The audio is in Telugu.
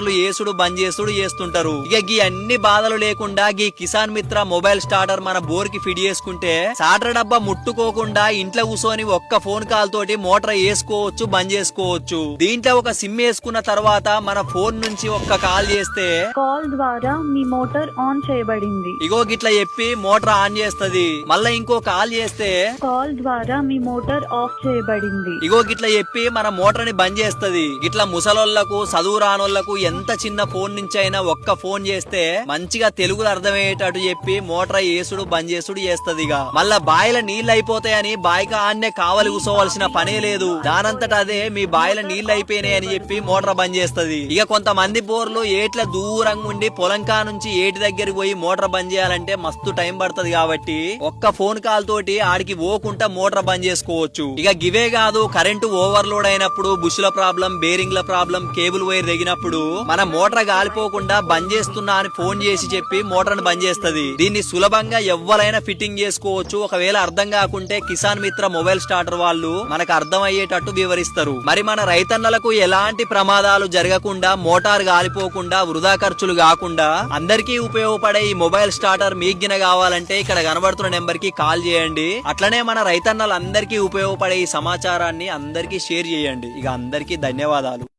మోటార్లు ఏసుడు బంద్ చేసుడు చేస్తుంటారు. ఇక గీ అన్ని బాధలు లేకుండా గీ కిసాన్ మిత్ర మొబైల్ స్టార్టర్ మన బోర్కి ఫిట్ చేసుకుంటే స్టార్టర్ డబ్బా ముట్టుకోకుండా ఇంట్లో కూర్చొని ఒక్క ఫోన్ కాల్ తోటి మోటార్ వేసుకోవచ్చు బంద్ చేసుకోవచ్చు. దీంట్లో ఒక సిమ్ వేసుకున్న తర్వాత మన ఫోన్ నుంచి ఒక్క కాల్ చేస్తే కాల్ ద్వారా మీ మోటార్ ఆన్ చేయబడింది. ఇగో గిట్లా చెప్పి మోటార్ ఆన్ చేస్తది. మళ్ళా ఇంకో కాల్ చేస్తే కాల్ ద్వారా మీ మోటార్ ఆఫ్ చేయబడింది. ఇగో గిట్లా చెప్పి మన మోటార్ని బంద్ చేస్తది. ఇట్లా ముసలోళ్ళకు చదువు రానోళ్ళకు ఎంత చిన్న ఫోన్ నుంచి అయినా ఒక్క ఫోన్ చేస్తే మంచిగా తెలుగులో అర్థమయ్యేటట్టు చెప్పి మోటార్ ఏసుడు బంద్ చేసుడు చేస్తది ఇక. మళ్ళా బాయిల నీళ్ళు అయిపోతాయని బాయిక ఆన్నే కావలి కూసోవలసిన పనే లేదు. దానంతట అదే మీ బాయిల నీళ్ళు అయిపోయినాయి అని చెప్పి మోటార్ బంద్ చేస్తది. ఇక కొంతమంది బోర్లు ఏట్ల దూరంగా ఉండి పొలంకా నుంచి ఏటి దగ్గరికి పోయి మోటార్ బంద్ చేయాలంటే మస్తు టైం పడుతుంది కాబట్టి ఒక్క ఫోన్ కాల్ తోటి ఆడికి పోకుండా మోటార్ బంద్ చేసుకోవచ్చు. ఇక గివే కాదు కరెంటు ఓవర్లోడ్ అయినప్పుడు బుషుల ప్రాబ్లం బేరింగ్ల ప్రాబ్లం కేబుల్ వైర్ తెగినప్పుడు మన మోటార్ గాలిపోకుండా బంద్ చేస్తున్నా అని ఫోన్ చేసి చెప్పి మోటార్ బంద్ చేస్తుంది. దీన్ని సులభంగా ఎవరైనా ఫిట్టింగ్ చేసుకోవచ్చు. ఒకవేళ అర్థం కాకుంటే కిసాన్ మిత్ర మొబైల్ స్టార్టర్ వాళ్ళు మనకు అర్థం అయ్యేటట్టు వివరిస్తారు. మరి మన రైతన్నలకు ఎలాంటి ప్రమాదాలు జరగకుండా మోటార్ గాలిపోకుండా వృధా ఖర్చులు కాకుండా అందరికీ ఉపయోగపడే ఈ మొబైల్ స్టార్టర్ మీగ్గిన కావాలంటే ఇక్కడ కనబడుతున్న నెంబర్కి కాల్ చేయండి. అట్లనే మన రైతన్నలందరికీ ఉపయోగపడే ఈ సమాచారాన్ని అందరికీ షేర్ చేయండి. ఇక అందరికీ ధన్యవాదాలు.